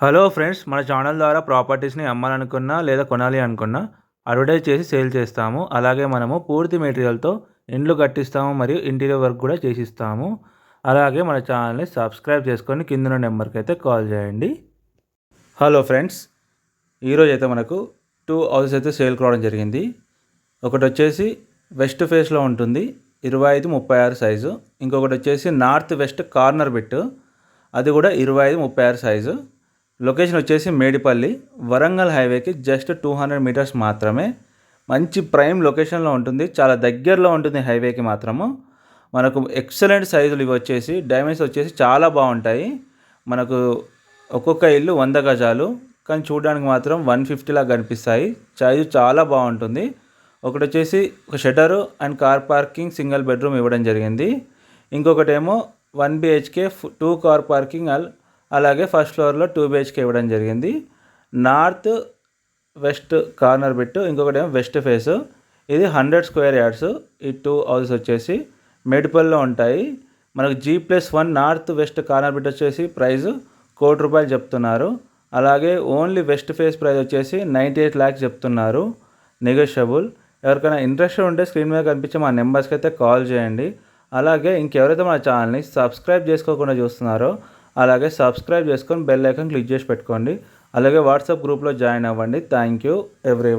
Hello friends మన channel ద్వారా ప్రాపర్టీస్ని అమ్మాలనుకున్నా లేదా కొనాలి అనుకున్నా అడ్వర్టైజ్ చేసి సేల్ చేస్తాము. అలాగే మనము పూర్తి మెటీరియల్తో ఇండ్లు కట్టిస్తాము మరియు ఇంటీరియర్ వర్క్ కూడా చేసిస్తాము. అలాగే మన ఛానల్ని సబ్స్క్రైబ్ చేసుకొని కింద నెంబర్కి అయితే కాల్ చేయండి. హలో ఫ్రెండ్స్ ఈరోజు అయితే మనకు టూ హౌసెస్ అయితే సేల్ కావడం జరిగింది. ఒకటి వచ్చేసి వెస్ట్ ఫేస్లో ఉంటుంది. ఇరవై ఐదు ముప్పై ఆరు సైజు. ఇంకొకటి వచ్చేసి నార్త్ వెస్ట్ కార్నర్ బిట్ అది కూడా ఇరవై ఐదు ముప్పై ఆరు సైజు. లొకేషన్ వచ్చేసి మేడిపల్లి వరంగల్ హైవేకి జస్ట్ టూ హండ్రెడ్ మీటర్స్ మాత్రమే. మంచి ప్రైమ్ లొకేషన్లో ఉంటుంది. చాలా దగ్గరలో ఉంటుంది హైవేకి మాత్రము. మనకు ఎక్సలెంట్ సైజులు ఇవి వచ్చేసి డైమండ్స్ వచ్చేసి చాలా బాగుంటాయి. మనకు ఒక్కొక్క ఇల్లు వంద గజాలు కానీ చూడడానికి మాత్రం వన్ ఫిఫ్టీలా కనిపిస్తాయి. సైజు చాలా బాగుంటుంది. ఒకటి వచ్చేసి ఒక shutter and car parking single bedroom ఇవ్వడం జరిగింది. ఇంకొకటి ఏమో one BHK two car parking అలాగే ఫస్ట్ ఫ్లోర్లో టూ బిహెచ్కే ఇవ్వడం జరిగింది. నార్త్ వెస్ట్ కార్నర్ బిట్టు ఇంకొకటి ఏమో వెస్ట్ ఫేస్. ఇది హండ్రెడ్ స్క్వేర్ యార్డ్స్. ఈ టూ హౌసెస్ వచ్చేసి మెడిపల్లో ఉంటాయి. మనకు G plus one north west corner bit వచ్చేసి ప్రైస్ కోటి రూపాయలు చెప్తున్నారు. అలాగే ఓన్లీ వెస్ట్ ఫేస్ ప్రైస్ వచ్చేసి నైంటీ ఎయిట్ ల్యాక్స్ చెప్తున్నారు. నెగోషియబుల్. ఎవరికైనా ఇంట్రెస్ట్ ఉంటే స్క్రీన్ మీద కనిపించే మా నెంబర్స్కి అయితే కాల్ చేయండి. అలాగే ఇంకెవరైతే మన ఛానల్ని సబ్స్క్రైబ్ చేసుకోకుండా చూస్తున్నారో అలాగే సబ్స్క్రైబ్ చేసుకొని బెల్ ఐకాన్ క్లిక్ చేసి పెట్టుకోండి. అలాగే వాట్సాప్ గ్రూప్లో జాయిన్ అవ్వండి. Thank you every